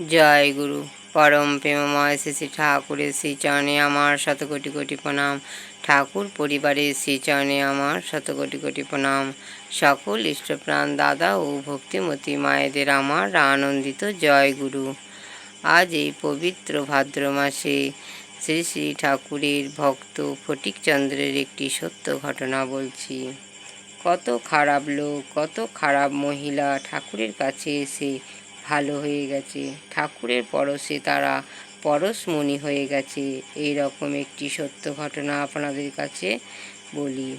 জয় গুরু। পরম প্রেমময় শ্রী শ্রী ঠাকুরের শ্রী চরণে আমার শত কোটি কোটি প্রণাম। ঠাকুর পরিবারের শ্রী চরণে আমার শত কোটি কোটি প্রণাম। সকল ইষ্টপ্রাণ দাদা ও ভক্তিমতী মায়েদের আমার আনন্দিত জয় গুরু। আজ এই পবিত্র ভাদ্র মাসে শ্রী শ্রী ঠাকুরের ভক্ত ফটিকচন্দ্রের একটি সত্য ঘটনা বলছি। কত খারাপ লোক, কত খারাপ মহিলা ঠাকুরের কাছে এসে ভালো হয়ে গেছে। ঠাকুরের পরশে তারা পরশমণি হয়ে গেছে। এই রকম একটি সত্য ঘটনা আপনাদের কাছে বলি।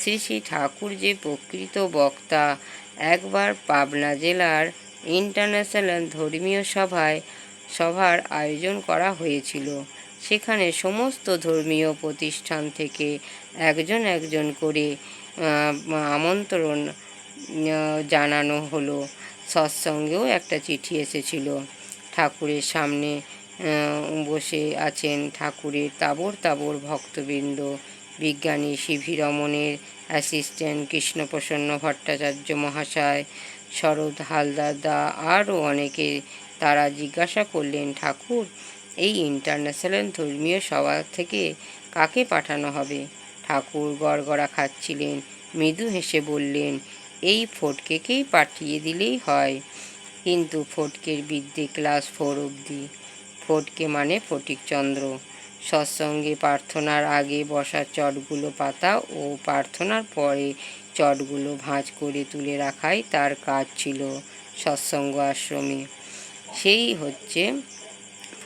শ্রী শ্রী ঠাকুর যে প্রকৃত বক্তা, একবার পাবনা জেলার ইন্টারন্যাশনাল ধর্মীয় সভায় সভার আয়োজন করা হয়েছিল। সেখানে সমস্ত ধর্মীয় প্রতিষ্ঠান থেকে একজন একজন করে আমন্ত্রণ জানানো হলো। সৎসঙ্গেও একটা চিঠি এসেছিল। ঠাকুরের সামনে বসে আছেন ঠাকুরের তাবর তাবর ভক্তবৃন্দ, বিজ্ঞানী সিভি রমনের অ্যাসিস্ট্যান্ট কৃষ্ণপ্রসন্ন ভট্টাচার্য মহাশয়, শরৎ হালদার দা, আরও অনেকে তারা জিজ্ঞাসা করলেন, ঠাকুর, এই ইন্টারন্যাশনাল ধর্মীয় সভা থেকে কাকে পাঠানো হবে? ঠাকুর গড়গড়া খাচ্ছিলেন, মৃদু হেসে বললেন এই ফটকেকেই পাঠিয়ে দিলেই হয়। কিন্তু ফটকের বিদ্যে ক্লাস ফোর অবধি। ফটকে মানে ফটিকচন্দ্র। সৎসঙ্গে প্রার্থনার আগে বসার চটগুলো পাতা ও প্রার্থনার পরে চটগুলো ভাঁজ করে তুলে রাখাই তার কাজ ছিল সৎসঙ্গ আশ্রমে। সেই হচ্ছে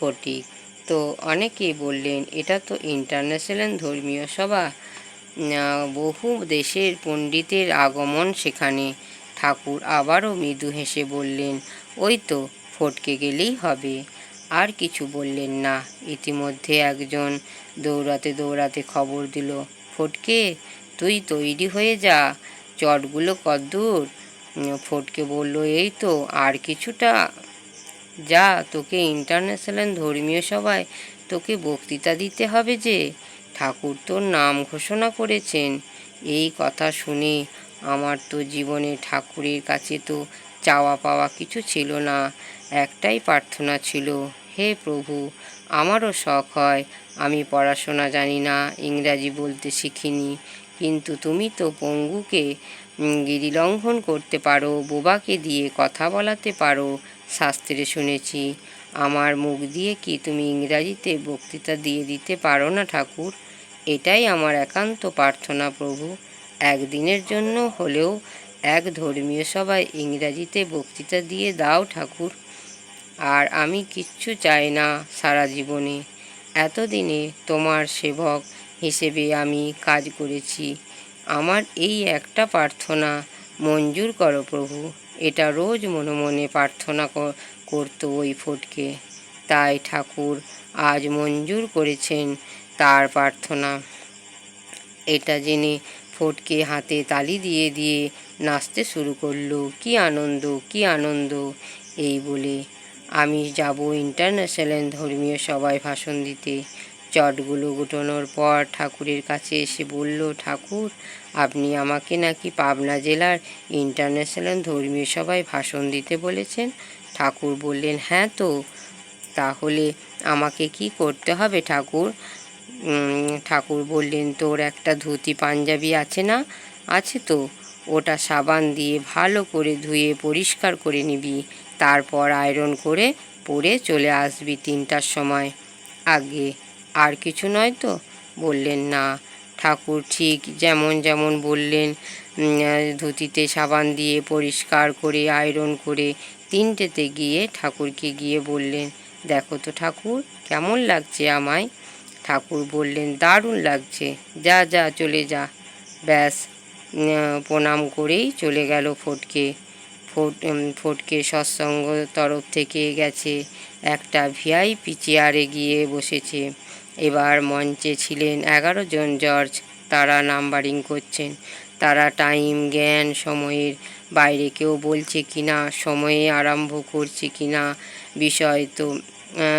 ফটিক। তো অনেকেই বললেন, এটা তো ইন্টারন্যাশনাল ধর্মীয় সভা। বহু দেশের পণ্ডিতের আগমন সেখানে। ঠাকুর আবারও মৃদু হেসে বললেন, ওই তো, ফটকে গেলেই হবে। আর কিছু বললেন না। ইতিমধ্যে একজন দৌড়াতে দৌড়াতে খবর দিল, ফটকে, তুই তৈরি হয়ে যা, চটগুলো কদ্দূর। ফটকে বলল, এই তো, আর কিছুটা। যা, তোকে ইন্টারন্যাশনাল ধর্মীয় সভায় তোকে বক্তৃতা দিতে হবে যে ঠাকুর তোর নাম ঘোষণা করেছেন। এই কথা শুনে আমার তো জীবনে ঠাকুরের কাছে তো চাওয়া পাওয়া কিছু ছিল না, একটাই প্রার্থনা ছিল, হে প্রভু, আমারও শখ হয়, আমি পড়াশোনা জানি না, ইংরাজি বলতে শিখিনি, কিন্তু তুমি তো পঙ্গুকে গিরিলঙ্ঘন করতে পারো, বোবাকে দিয়ে কথা বলাতে পারো, শাস্ত্রে শুনেছি, আমার মুখ দিয়ে কি তুমি ইংরাজিতে বক্তৃতা দিয়ে দিতে পারো না ঠাকুর? এটাই আমার একান্ত প্রার্থনা, প্রভু। একদিনের জন্য হলেও এক ধর্মীয় সভায় ইংরাজিতে বক্তৃতা দিয়ে দাও ঠাকুর। আর আমি কিচ্ছু চাই না সারা জীবনে। এতদিনে তোমার সেবক হিসেবে আমি কাজ করেছি। আমার এই একটা প্রার্থনা, মঞ্জুর করো প্রভু। এটা রোজ মনে মনে প্রার্থনা করতো ওই ফটকে। তাই ঠাকুর আজ মঞ্জুর করেছেন। তার প্রার্থনা। এটা জেনে ফটকে হাতে তালি দিয়ে দিয়ে নাচতে শুরু করল। কি আনন্দ কি আনন্দ। এই বলে, আমি যাব ইন্টারন্যাশনাল ধর্মীয় সবাই ভাষণ দিতে। চটগুলো গুটানোর পর ঠাকুরের কাছে এসে বলল, ঠাকুর, আপনি আমাকে নাকি পাবনা জেলার ইন্টারন্যাশনাল ধর্মীয় সভায় ভাষণ দিতে বলেছেন? ঠাকুর বললেন হ্যাঁ তো, তাহলে আমাকে কি করতে হবে ঠাকুর? ঠাকুর বললেন, তোর একটা ধুতি পাঞ্জাবি আছে না? আছে তো। ওটা সাবান দিয়ে ভালো করে ধুয়ে পরিষ্কার করে নিবি। তারপর আয়রন করে পরে চলে আসবি তিনটার সময়। আগে আর কিছু নয় তো? বললেন, না। ঠাকুর ঠিক যেমন যেমন বললেন ধুতিতে সাবান দিয়ে পরিষ্কার করে আয়রন করে তিনটেতে গিয়ে ঠাকুরকে গিয়ে বললেন, দেখো তো ঠাকুর, কেমন লাগছে আমায়। ঠাকুর বললেন, দারুণ লাগছে। যা যা, চলে যা। ব্যাস প্রণাম করেই চলে গেল ফটকে। ফট ফটকে সৎসঙ্গ তরফ থেকে গেছে একটা ভিআইপি চেয়ারে গিয়ে বসেছে। এবার মঞ্চে ছিলেন এগারো জন জর্জ তারা নাম্বারিং করছেন। তারা টাইম, জ্ঞান, সময়ের বাইরে কেউ বলছে কি না সময়ে আরম্ভ করছে কি না বিষয় তো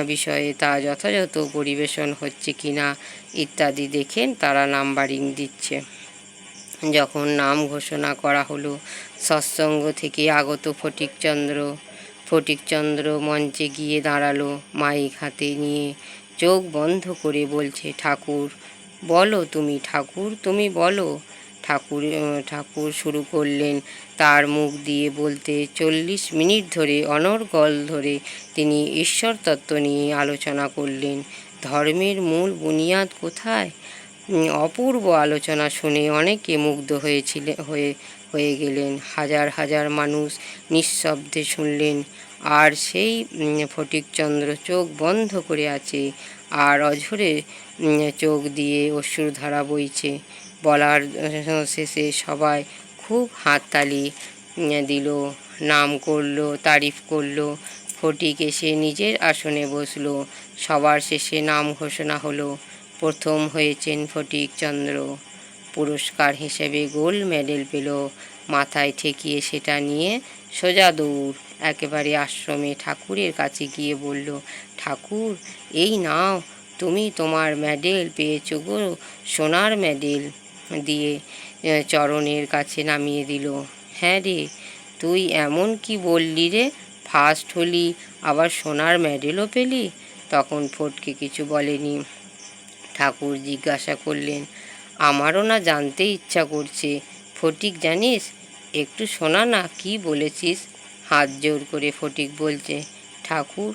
বিষয়ে তা যথাযথ পরিবেশন হচ্ছে কি না ইত্যাদি দেখেন তারা নাম্বারিং দিচ্ছে। যখন নাম ঘোষণা করা হলো, সৎসঙ্গ থেকে আগত ফটিকচন্দ্র ফটিকচন্দ্র মঞ্চে গিয়ে দাঁড়াল, মাইক হাতে নিয়ে চোখ বন্ধ করে বলছে, ঠাকুর, বলো তুমি, ঠাকুর, তুমি বলো ঠাকুর ঠাকুর শুরু করলেন। তার মুখ দিয়ে বলতে চল্লিশ মিনিট ধরে অনর্গল ধরে তিনি ঈশ্বর তত্ত্ব নিয়ে আলোচনা করলেন। ধর্মের মূল বুনিয়াদ কোথায়? অপূর্ব আলোচনা শুনে অনেকে মুগ্ধ হয়েছিল, হয়ে হয়ে গেলেন। হাজার হাজার মানুষ নিঃশব্দে শুনলেন, আর সেই ফটিকচন্দ্র চোখ বন্ধ করে আছে, আর অঝরে চোখ দিয়ে অশ্রুধারা বইছে। বলার শেষে সবাই খুব হাততালি দিল, নাম করল, তারিফ করল। ফটিক এসে নিজের আসনে বসল। সবার শেষে নাম ঘোষণা হলো, প্রথম হয়েছেন ফটিকচন্দ্র পুরস্কার হিসেবে গোল্ড মেডেল পেল। মাথায় ঠেকিয়ে সেটা নিয়ে সোজা দৌড়। একেবারে আশ্রমে ঠাকুরের কাছে গিয়ে বলল, ঠাকুর, এই নাও, তুমি তোমার মেডেল পেয়েছ গো, সোনার মেডেল। দিয়ে চরণের কাছে নামিয়ে দিল। হ্যাঁ রে, তুই এমন কি বললি রে? ফার্স্ট হলি, আবার সোনার মেডেলও পেলি? তখন ফটকে কিছু বলেনি। ঠাকুর জিজ্ঞাসা করলেন, আমারও না জানতে ইচ্ছা করছে। ফটিক জানিস, একটু শোনা না, কি বলেছিস? হাত জোর করে ফটিক বলছে, ঠাকুর,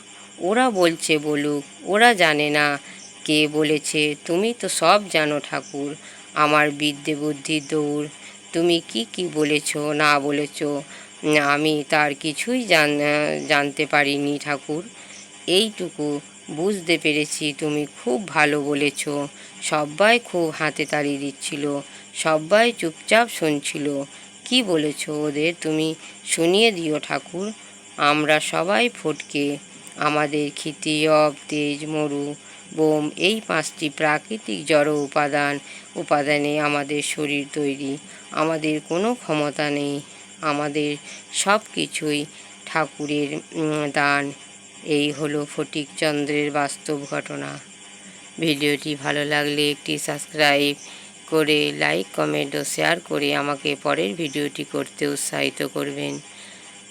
ওরা বলছে বলুক, ওরা জানে না। কে বলেছে, তুমি তো সব জানো ঠাকুর। আমার বিদ্যে বুদ্ধির দৌড় তুমি কি কি বলেছ, না বলেছ, আমি তার কিছুই জান, জানতে পারিনি ঠাকুর। এইটুকু বুঝতে পেরেছি তুমি খুব ভালো বলেছ। সবাই খুব হাতে তালি দিচ্ছিল সবাই চুপচাপ শুনছিল। কি বলেছ ওদের তুমি শুনিয়ে দিও ঠাকুর। আমরা সবাই ফটকে, আমাদের ক্ষিতি অব তেজ মরু বোম, এই পাঁচটি প্রাকৃতিক জড় উপাদান, উপাদানে আমাদের শরীর তৈরি। আমাদের কোনো ক্ষমতা নেই। আমাদের সব কিছুই ঠাকুরের দান। এই হলো ফটিকচন্দ্রের বাস্তব ঘটনা। ভিডিওটি ভালো লাগলে একটি সাবস্ক্রাইব করে, লাইক, কমেন্ট ও শেয়ার করে আমাকে পরের ভিডিওটি করতে উৎসাহিত করবেন।